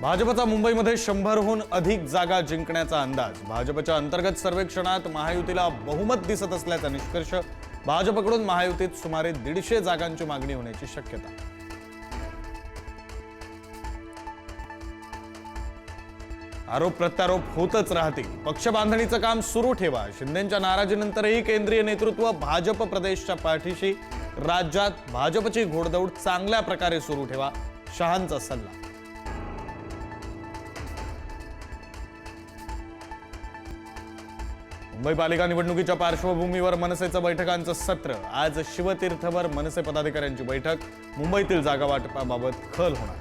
भाजपचा मुंबईमध्ये शंभरहून अधिक जागा जिंकण्याचा अंदाज. भाजपच्या अंतर्गत सर्वेक्षणात महायुतीला बहुमत दिसत असल्याचा निष्कर्ष भाजपकडून महायुतीत सुमारे दीडशे जागांची मागणी होण्याची शक्यता. आरोप प्रत्यारोप होतच राहतील. पक्ष बांधणीचं काम सुरू ठेवा. शिंदेच्या नाराजीनंतरही केंद्रीय नेतृत्व भाजप प्रदेशच्या पाठीशी. राज्यात भाजपची घोडदौड चांगल्या प्रकारे सुरू ठेवा. शहांचा सल्ला. मुंबई पालिका निवडणुकीच्या पार्श्वभूमीवर मनसेचं बैठकांचं सत्र. आज शिवतीर्थवर मनसे पदाधिकाऱ्यांची बैठक. मुंबईतील जागा वाटपाबाबत खल होणार.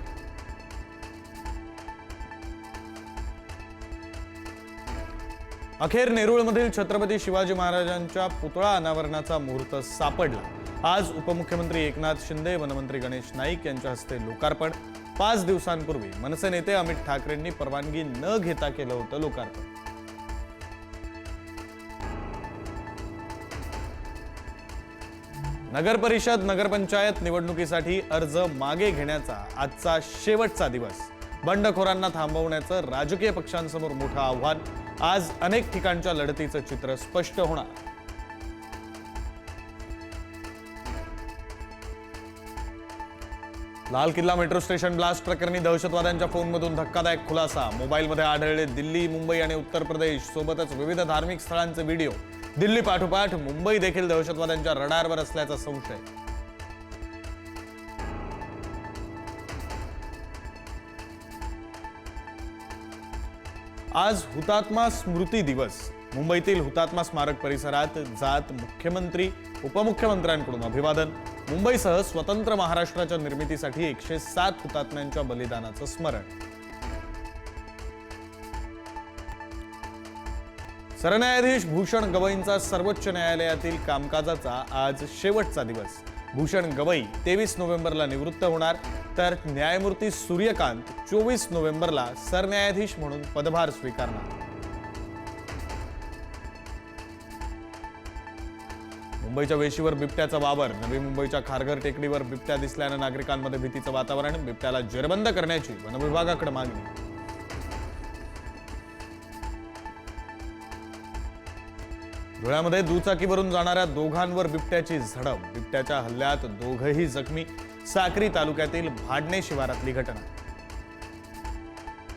अखेर नेरुळमधील छत्रपती शिवाजी महाराजांच्या पुतळा अनावरणाचा मुहूर्त सापडला. आज उपमुख्यमंत्री एकनाथ शिंदे वनमंत्री गणेश नाईक यांच्या हस्ते लोकार्पण. पाच दिवसांपूर्वी मनसे नेते अमित ठाकरेंनी परवानगी न घेता केलं होतं लोकार्पण. नगर परिषद नगरपंचायत निवडणुकीसाठी अर्ज मागे घेण्याचा आजचा शेवटचा दिवस. बंडखोरांना थांबवण्याचं राजकीय पक्षांसमोर मोठं आव्हान. आज अनेक ठिकाणच्या लढतीचं चित्र स्पष्ट होणार. लाल किल्ला मेट्रो स्टेशन ब्लास्ट प्रकरणी दहशतवाद्यांच्या फोनमधून धक्कादायक खुलासा. मोबाईलमध्ये आढळले दिल्ली मुंबई आणि उत्तर प्रदेश सोबतच विविध धार्मिक स्थळांचे व्हिडिओ. दिल्ली पाठोपाठ मुंबई देखील दहशतवाद्यांच्या रडारवर असल्याचा संशय. आज हुतात्मा स्मृती दिवस. मुंबईतील हुतात्मा स्मारक परिसरात जात मुख्यमंत्री उपमुख्यमंत्र्यांकडून अभिवादन. मुंबईसह स्वतंत्र महाराष्ट्राच्या निर्मितीसाठी एकशे सात हुतात्म्यांच्या बलिदानाचं स्मरण. सरन्यायाधीश भूषण गवईंचा सर्वोच्च न्यायालयातील कामकाजाचा आज शेवटचा दिवस. भूषण गवई तेवीस नोव्हेंबरला निवृत्त होणार तर न्यायमूर्ती सूर्यकांत चोवीस नोव्हेंबरला सरन्यायाधीश म्हणून पदभार स्वीकारणार. मुंबईच्या वेशीवर बिबट्याचा वावर नवी मुंबईच्या खारघर टेकडीवर बिबट्या दिसल्यानं नागरिकांमध्ये भीतीचं वातावरण बिबट्याला जेरबंद करण्याची वनविभागाकडे मागणी. धुळ्यामध्ये दुचाकीवरून जाणाऱ्या दोघांवर बिबट्याची झडप. बिबट्याच्या हल्ल्यात दोघंही जखमी. साक्री तालुक्यातील भाडणे शिवारातली घटना.